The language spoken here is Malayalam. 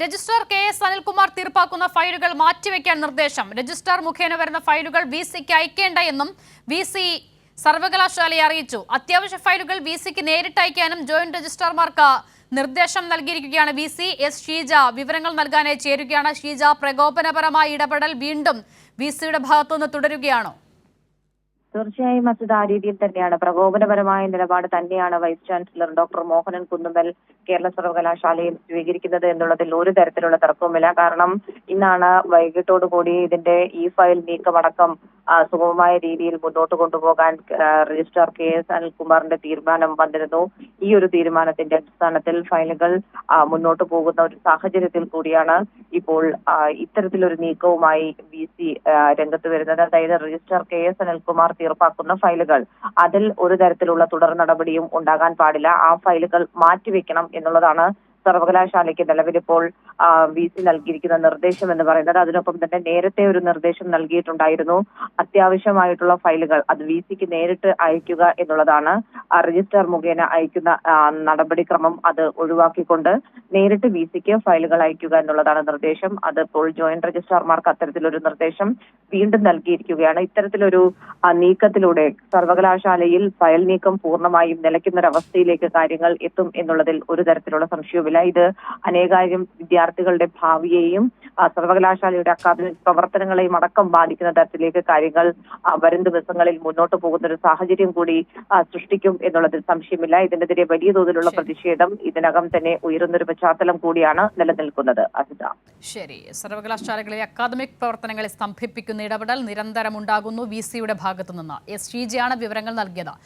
രജിസ്ട്രാർ കെ എസ് അനിൽകുമാർ തീർപ്പാക്കുന്ന ഫയലുകൾ മാറ്റിവെക്കാൻ നിർദ്ദേശം. രജിസ്ട്രാർ മുഖേന വരുന്ന ഫയലുകൾ വി സിക്ക് അയക്കേണ്ട എന്നും വി സി സർവകലാശാലയെ അറിയിച്ചു. അത്യാവശ്യ ഫയലുകൾ വി സിക്ക് നേരിട്ട് അയക്കാനും ജോയിന്റ് രജിസ്ട്രാർമാർക്ക് നിർദ്ദേശം നൽകിയിരിക്കുകയാണ് വി സി എസ് ഷീജ. വിവരങ്ങൾ നൽകാനായി ചേരുകയാണ്. ഷീജ പ്രകോപനപരമായ ഇടപെടൽ വീണ്ടും വി സിയുടെ ഭാഗത്തുനിന്ന് തുടരുകയാണോ. തീർച്ചയായും അസിത് ആ രീതിയിൽ തന്നെയാണ്. പ്രകോപനപരമായ നിലപാട് തന്നെയാണ് vice chancellor doctor Mohanan Kunnummal Kerala സർവകലാശാലയിൽ സ്വീകരിക്കുന്നത് എന്നുള്ളതിൽ ഒരു തരത്തിലുള്ള തർക്കവുമില്ല. കാരണം ഇന്നാണ് വൈകിട്ടോടുകൂടി ഇതിന്റെ ഇ ഫയൽ നീക്കമടക്കം സുഗമമായ രീതിയിൽ മുന്നോട്ട് കൊണ്ടുപോകാൻ രജിസ്ട്രാർ കെ എസ് അനിൽകുമാറിന്റെ തീരുമാനം വന്നിരുന്നു. ഈ ഒരു തീരുമാനത്തിന്റെ അടിസ്ഥാനത്തിൽ ഫയലുകൾ മുന്നോട്ട് പോകുന്ന ഒരു സാഹചര്യത്തിൽ കൂടിയാണ് ഇപ്പോൾ ഇത്തരത്തിലൊരു നീക്കവുമായി വി സി രംഗത്ത് വരുന്നത്. അതായത് രജിസ്ട്രാർ കെ എസ് അനിൽകുമാർ തീർപ്പാക്കുന്ന ഫയലുകൾ. അതിൽ ഒരു തരത്തിലുള്ള തുടർ നടപടിയും ഉണ്ടാകാൻ പാടില്ല. ആ ഫയലുകൾ മാറ്റിവെക്കണം എന്നുള്ളതാണ് സർവകലാശാലയ്ക്ക് നിലവിലിപ്പോൾ വി സി നൽകിയിരിക്കുന്ന നിർദ്ദേശം എന്ന് പറയുന്നത്. അതിനൊപ്പം തന്നെ നേരത്തെ ഒരു നിർദ്ദേശം നൽകിയിട്ടുണ്ടായിരുന്നു. അത്യാവശ്യമായിട്ടുള്ള ഫയലുകൾ അത് വി സിക്ക് നേരിട്ട് അയക്കുക എന്നുള്ളതാണ്. രജിസ്റ്റർ മുഖേന അയക്കുന്ന നടപടിക്രമം അത് ഒഴിവാക്കിക്കൊണ്ട് നേരിട്ട് വി സിക്ക് ഫയലുകൾ അയക്കുക എന്നുള്ളതാണ് നിർദ്ദേശം. അത് ഇപ്പോൾ ജോയിന്റ് രജിസ്ട്രാർമാർക്ക് അത്തരത്തിലൊരു നിർദ്ദേശം വീണ്ടും നൽകിയിരിക്കുകയാണ്. ഇത്തരത്തിലൊരു നീക്കത്തിലൂടെ സർവകലാശാലയിൽ ഫയൽ നീക്കം പൂർണമായും നിലയ്ക്കുന്നൊരവസ്ഥയിലേക്ക് കാര്യങ്ങൾ എത്തും എന്നുള്ളതിൽ ഒരു തരത്തിലുള്ള സംശയവുമില്ല. ഇത് അനേകായിരം വിദ്യാർത്ഥികളുടെ ഭാവിയെയും സർവകലാശാലയുടെ അക്കാദമിക് പ്രവർത്തനങ്ങളെയും അടക്കം ബാധിക്കുന്ന തരത്തിലേക്ക് കാര്യങ്ങൾ വരും ദിവസങ്ങളിൽ മുന്നോട്ട് പോകുന്ന ഒരു സാഹചര്യം കൂടി സൃഷ്ടിക്കും എന്നുള്ളതിൽ സംശയമില്ല. ഇതിനെതിരെ വലിയ തോതിലുള്ള പ്രതിഷേധം ഇതിനകം തന്നെ ഉയരുന്നൊരു പശ്ചാത്തലം കൂടിയാണ് നിലനിൽക്കുന്നത്. അസിത ശരി. സർവകലാശാലകളിലെ അക്കാദമിക് പ്രവർത്തനങ്ങളെ സ്തംഭിപ്പിക്കുന്ന ഇടപെടൽ നിരന്തരം ഉണ്ടാകുന്നു വി സിയുടെ ഭാഗത്തുനിന്ന്. എസ്. ഷീജയാണ് വിവരങ്ങൾ നൽകിയത്.